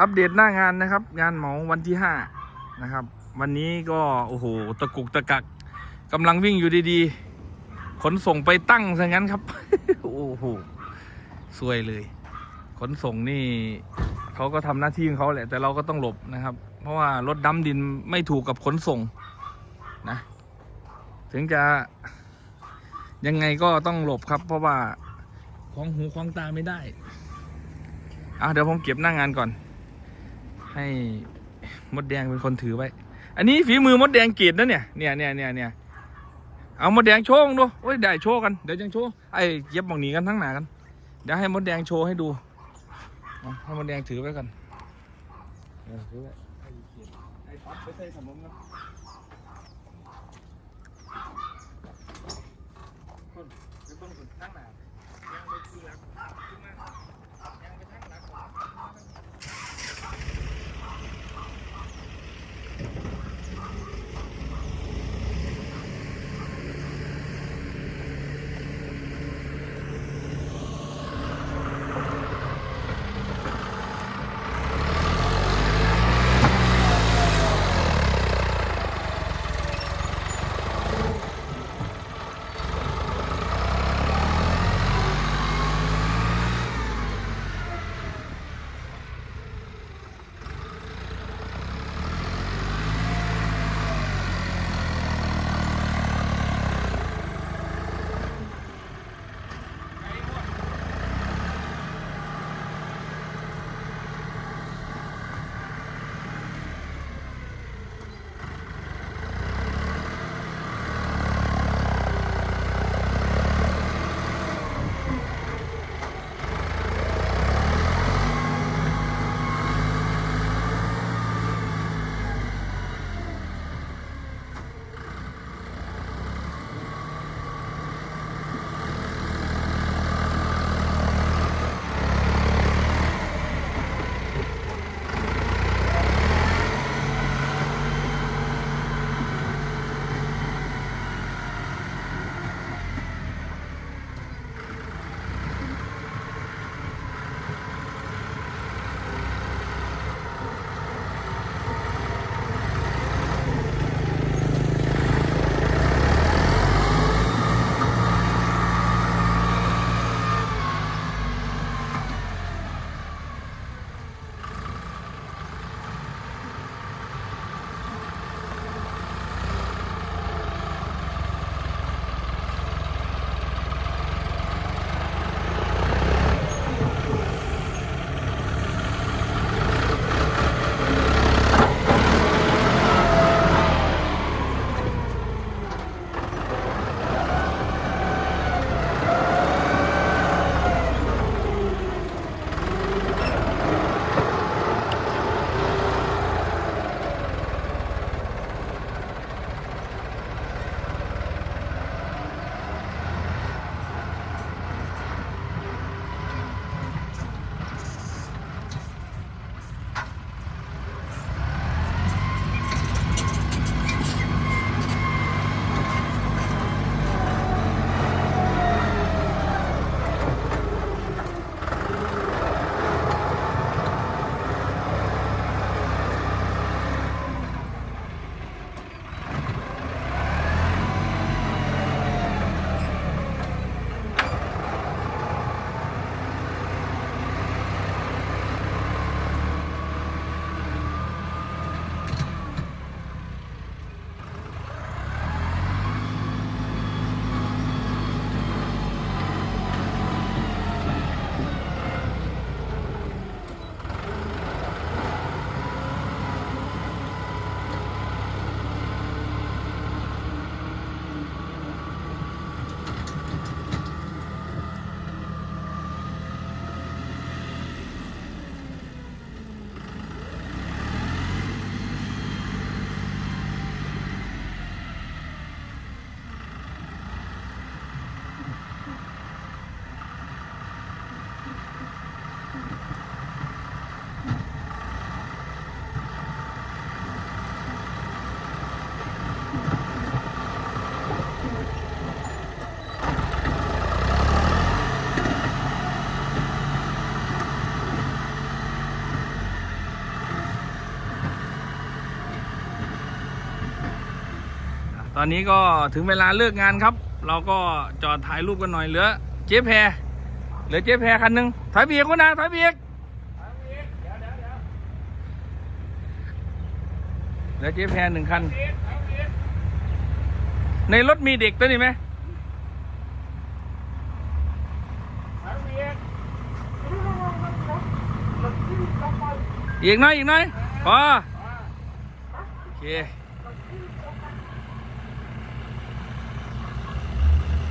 อัปเดตหน้างานนะครับ งานเหมาวันที่ห้านะครับ วันนี้ก็โอ้โหตะกุกตะกักกำลังวิ่งอยู่ดีๆ ขนส่งไปตั้งซะงั้นครับ โอ้โหสวยเลย ขนส่งนี่เขาก็ทำหน้าที่ของเขาแหละ แต่เราก็ต้องหลบนะครับ เพราะว่ารถดำดินไม่ถูกกับขนส่งนะ ถึงจะยังไงก็ต้องหลบครับ เพราะว่าของหูของตาไม่ได้อะเดี๋ยวผมเก็บหน้างานก่อน ให้มดแดงเป็นคนถือไว้ อันนี้ฝีมือมดแดงเกรดนะเนี่ย เนี่ยเนี่ยเนี่ยเนี่ยเอามดแดงโชว์ดูโอ้ยได้โชว์กัน เดี๋ยวจังโชว์ ไอ้เย็บบองหนีกันทั้งหนากัน เดี๋ยวให้มดแดงโชว์ให้ดู ให้มดแดงถือไว้กันถือไว้ไอ้เกรดไอ้ท็อปไปใส่สมองนะ ตอนนี้ก็ถึงเวลาเลิกงานครับ เราก็จอดถ่ายรูปกันหน่อยเหลือ เจ๊แพรเหลือเจ๊แพรคันหนึ่งถอยเบียกคนนะถอยเบียกเหลือเจ๊แพรหนึ่งคัน ในรถมีเด็กตัวนี้ไหมอีกหน้อยอีกหน้อยพอโอเค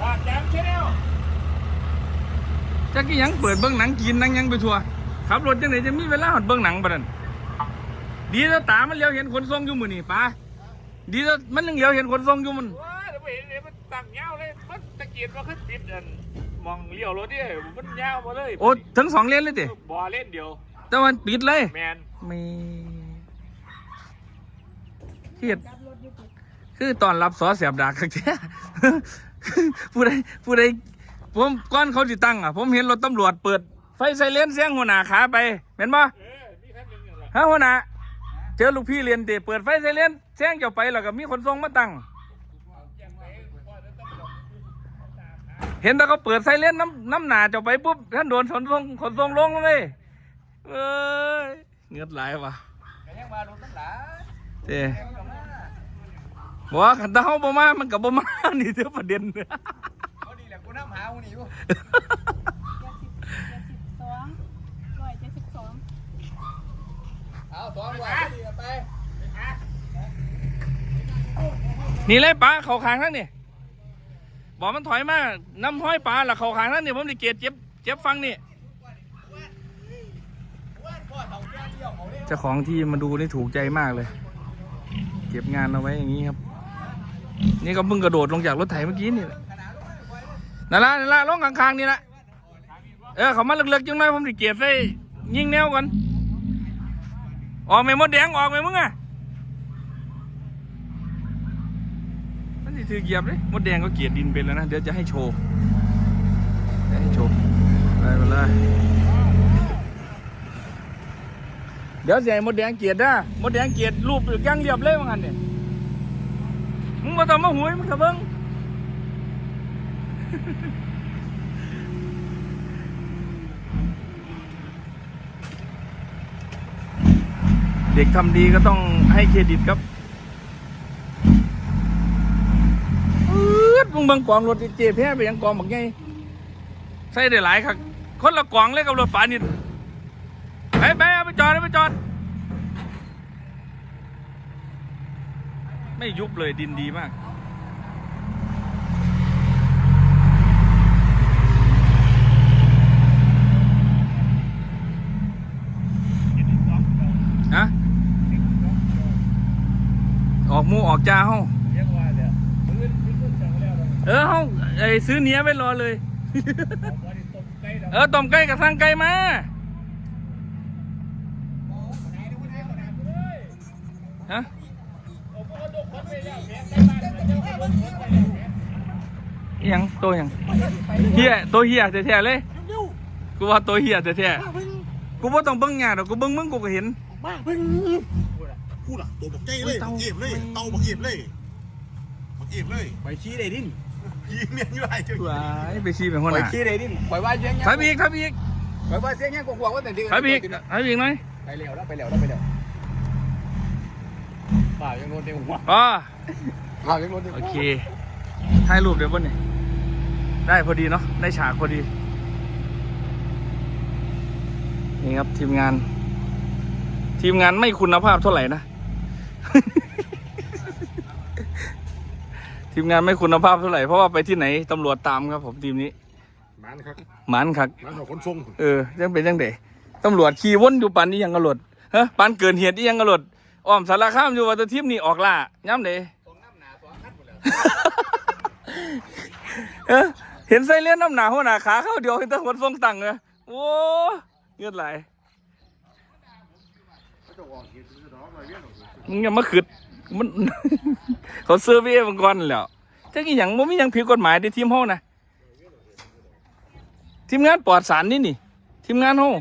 ปากแดงชแนลจักกี้ยังเปิดเบิ้งหนังกินหนังยังไปทัวขับรถจังไหนจะมีเวลาหดเบิ้งหนังปะนั่นดีแล้วตามันเลี้ยวเห็นคนทรงอยู่มือนี่ป้าดีแล้วมันยังเลี้ยวเห็นคนทรงอยู่มันว้าเดี๋ยวไปเห็นเลยมันตั้งยาวเลยมันตะเกียบมันขึ้นติดอันมองเลี้ยวรถเนี่ยมันยาวมาเลยโอ้ทั้งสองเลนเลยติบ่อเล่นเดียวแต่มันปิดเลยแมนมีเครียดคือตอนรับสอเสียบดากครับแท้ ผู้ใดผู้ใดผมก่อนเขาติตั้งอะ ผมเห็นรถตำรวจเปิด ไฟไซเรนเสียงหัวหน้าขาไปเห็นปะเออมีคันหนึ่งอย่างไรฮะหัวหน้าเจอลูกพี่เรียนเตะเปิดไฟไซเรนแซงเจ้าไปแล้วก็มีคนส่งมาตั้ง เห็นแต่เขาเปิดไซเรนน้ำน้ำหนาเจ้าไปปุ๊บท่านโดนขนส่งขนส่งลงเลยเอ้ยเงือดไหลายว่ะแต่ยังมารถตั้งหลายเจ้ บอกว่าขันตาเฮาบ่มามันกับบ่มานี่เท่าประเด็นเขาดีแหละกูน้ำหากูหนีกูเจ็ดสิบเจ็ดสิบสองร้อยเจ็ดสิบสองเอาสองวันดีไปนี่เลยปลาเขาขางทั้งนี่บอกมันถอยมาน้ำห้อยปลาละเขาขางทั้งนี่ผมดิเกตเจ็บเจ็บฟังนี่เจ้าของที่มาดูนี่ถูกใจมากเลย เก็บงานเอาไว้อย่างนี้ครับ นี่ก็เพิ่งกระโดดลงจากรถไถเมื่อกี้นี่แหละนั่นละนั่นละลงข้างๆนี่ละเออเขามาเลือกๆจังหน่อยผมดิเก็บไปยิงแนวก่อนออกไหมมดแดงออกไหมมึงอะมันสิถือเหยียบเลยมดแดงก็เกียดดินเป็นแล้วนะเดี๋ยวจะให้โชว์จะให้โชว์ไปไปเลยเดี๋ยวเสียมดแดงเกียดนะมดแดงเกียดรูปย่างเรียบเลยว่างั้นเนี่ย มึงมาต้องมาหวยมึงกระเบิ้งเด็กทำดีก็ต้องให้เครดิตครับอืดมึงบังกองรถเจแพ้ไปยังกองบักไงใส่ได้หลายครับคนละกองเลยกับรถป่านิดไปไปเอาไปจอดเอาไปจอด ไม่ยุบเลยดินดีมาก ฮะ ออกหมูออกจ้าห้องเรียกว่าเดี๋ยวมือมือสั่งแล้วเออห้องไอ้ซื้อเนี้ยไว้รอเลยวันนี้ต้มไก่ดำเออต้มไก่กับสร้างไก่มาฮะ อิหยังตัวหยังเฮียตัวเฮียแท้ๆเลยกูว่าตัวเฮียแท้ๆกูว่าต้องเบิ้งหยาดอกกูเบิ้งมึงกูก็เห็นมาเพิ่งพูดอะตัวบักเจ้เลยบักเอียบเลยเตาบักเอียบเลยบักเอียบเลยไปชี้ได้ดินยีเมียนอยู่ไรเจ้าว้ายไปชี้เป็นหัวหไปน้าชี้ได้ดินปล่อยว่าเสียงถอยไปอีกถอยไปอีกปล่อยว่าเสียงยังกวางๆว่าแต่เดือนถอยไปอีกถอยไปอีกหน่อยไปเร็วแล้วไปเร็วแล้วไปเร็ว ป่ายังโดนเต็มหัวอ๋อป่ายังโดนเต็มโอหัวเคถ่ายรูปเดี๋ยวบนนี่ได้พอดีเนาะได้ฉากพอดี นี่ครับทีมงาน ทีมงานไม่คุณภาพเท่าไหร่นะ ทีมงานไม่คุณภาพเท่าไหร่เพราะว่าไปที่ไหนตำรวจตามครับผมทีมนี้มันครับหมันคักมันของคนทรงเออยังเป็นยังเดตำรวจขี่วนอยู่ปันนี้ยังกระโดดฮะปันเกินเหตุนี่ยังกระโดด อ้อมสารข้ามอยู่ว่าแตัวทีมนี่ออกล่าย้ำเดเอ้อเห็นไส้เลี้ยนน้ำหนาหัวหนาขาเข้าเดียวเห็นแต่คนทรงตังเลยโอ้เงือดไหลมึงอย่ามาขืดมันเขาเซอร์เวย์มังกรนั่นแหล้วจักอหย่างมันมีหยังผิดกฎหมายในทีมห้องนะทีมงานปลอดสารนี่นี่ ทีมงานห้อง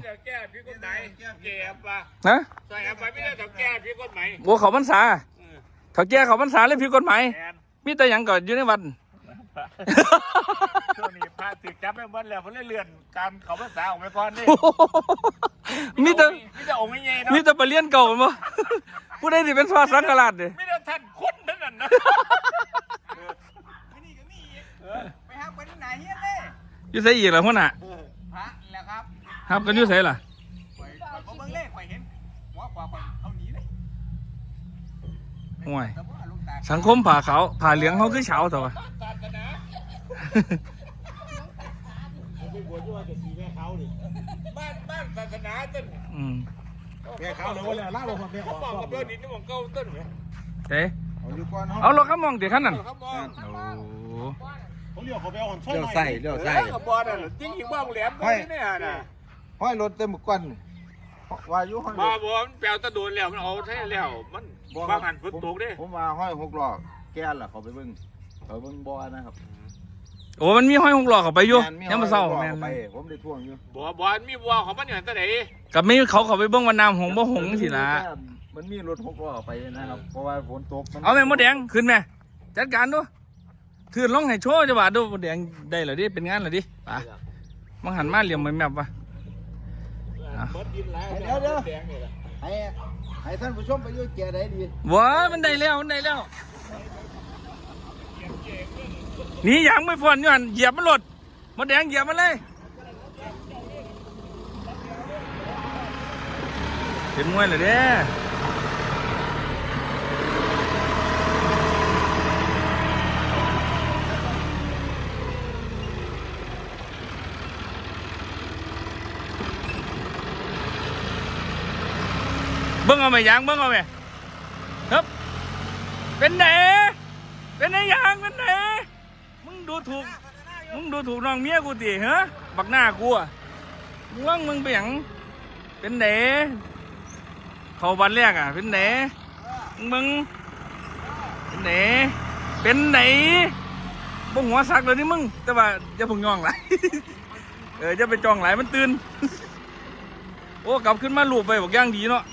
แก้พี่กฎหมายแก้ปะนะใส่แอปไปไม่ได้ต้องแก้พี่กฎหมายบัวเขาพรรษาเขาแก้เขาพรรษาเลยผิดกฎหมายแทนปมีแต่หยังก่อนอยู่ในวัดช่วงนี้พระถึกจับไปหมดแล้วเพิ่นเลยเลื่อนการเขาภาษาออกไปก่อนนี่มีแต่มีแต่องค์ใหญ่ๆเนาะมีแต่ไปเรียนเก่าบ่ผู้ใดที่เป็นสวาสังฆราชเด้มีแต่ท่านคนนั่นน่ะนะนี่ก็มีอีกไปหาคนที่ไหนเฮียเลยอยู่ไสอีกล่ะพุ่นน่ะพระแหละครับครับกันอยู่ไสล่ะ ไปไปบ่เบิ่งเลขไปเห็นหัวขวาไปเอาหนีเลย ห่วยแต่ว่าลูกตาสังคมผ่าขาวผ่าเหลืองเขาคือเฉาแต่ว่าศาสนาไปบวชด้วยกับสีแม่เขาดิบ้านบ้านศาสนาต้นอืมแม่เขาเลยว่าแล้วล่าบอกความแม่อเขาอกบอกกับเรื่องดินนี่ของเก่าต้นไหมเด้เอาอยู่ก่อนเอารถข้ามองเดี๋ยวขั้นนั้นเขาบอกโอ้เขาเรียกเขาไปเอาหอนช่วยเลี้ยวหน่อยใส่เลี้ยวใส่เขาบอกนั่นจริงจริงบ้างแหลมตรงนี้เนี่ยนะห้อยรถเต็มก้อน ว่าอยู่ห้อยรมาถบอกมันแปลวตะโดนแล้วมันเอาใช่แล้วมันบางหันฝนตกเด้ผมว่าห้อยหกล้อแก่ล่ะเขาไปเบิ่งเขาเบิ่งบ่อนะครับโอ้มันมีห้อยหกหลอกเข้าไปอยู่แม่นยังมาเศร้าห้อยหกล้อแม่นไปผมได้ท่วงอยู่บอกบอกมีบัวของมันอย่างตะไหนกับมีเขาเขาไปเบิ่งวันน้ำหงบ่หงสิล่ะมันมีรถหกล้อไปนะครับเพราะว่าฝนตกเอาแม่มดแดงขึ้นแม่จัดการดูถือลงให้โชว์จะว่าดูมดแดงได้เหรอดิเป็นงานเหรอดิไป่ะมังหันมาเหลี่ยมไปแมบวะ เดี๋ยวเดี๋ยวให้ให้ท่านผู้ชมไปอยู่แก่ได้ดีว้ามันได้แล้วมันได้แล้ว นี่ยังไม่ฝนอยู่อันเหยียบมันหลดมันแดงเหยียบมันเลยเป็นมวยเหรอเด้ บิ้งเอาไหมยางเบิ้งเอาไหมครับเป็นไหนเป็นไหนยางเป็นไหนมึงดูถูกมึงดูถูกน้องเมียกูติฮะบักหน้ากูอะมึงว่างมึงเปียงเป็นไหนเขาวันแรกอะ เป็นไหนมึงเป็นไหนเป็นไหนบ่หัวซักเลยนี่มึง แต่ว่าจะพึ่งย่องไหลายเออจะไปจองไหลายมันตื่นโอ้กลับขึ้นมาลูบไปบอกย่างดีเนาะ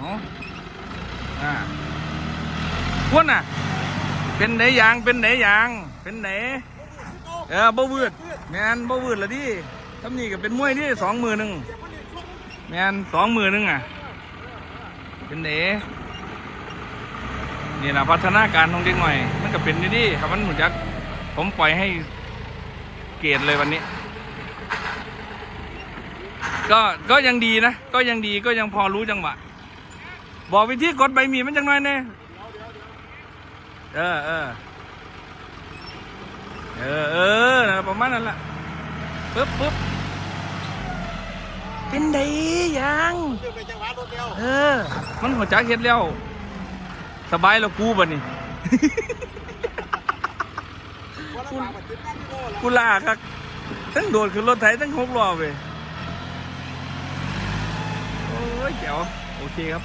เนาะอ่าพวกน่ะ เป็นไหนยาง เป็นไหนยาง เป็นไหน เออบ่วืดแมนบ่วืดละดิทำนี่ก็เป็นมวยที่สองมือหนึ่งแมนสองมือหนึ่งอะ เป็นไหนนี่นะพัฒนาการของเด็กหน่อย มันก็เป็นนี่ดิครับมันหมุนจัก ผมปล่อยให้เกรดเลยวันนี้ ก็ก็ยังดีนะ ก็ยังดีก็ยังพอรู้จังหวะ บอกวิธีกดใบหมีมันจังหน่อยเนี่ยเออเออเออเออนั่นล่ะประมาณนั้นแหละปึ๊บปึ๊บเป็นไดยังเดี๋ยวไปจังหวัดรถเดียวเออ มันหัวจักเฮ็ดแล้ว สบายแล้วกูบัดนี้วันละบาทมันติดกันโลละกูลาครับทั้งโดดขึ้นรถไถทั้งหกล้อไปโอ้ยเจ๋วโอเคครับ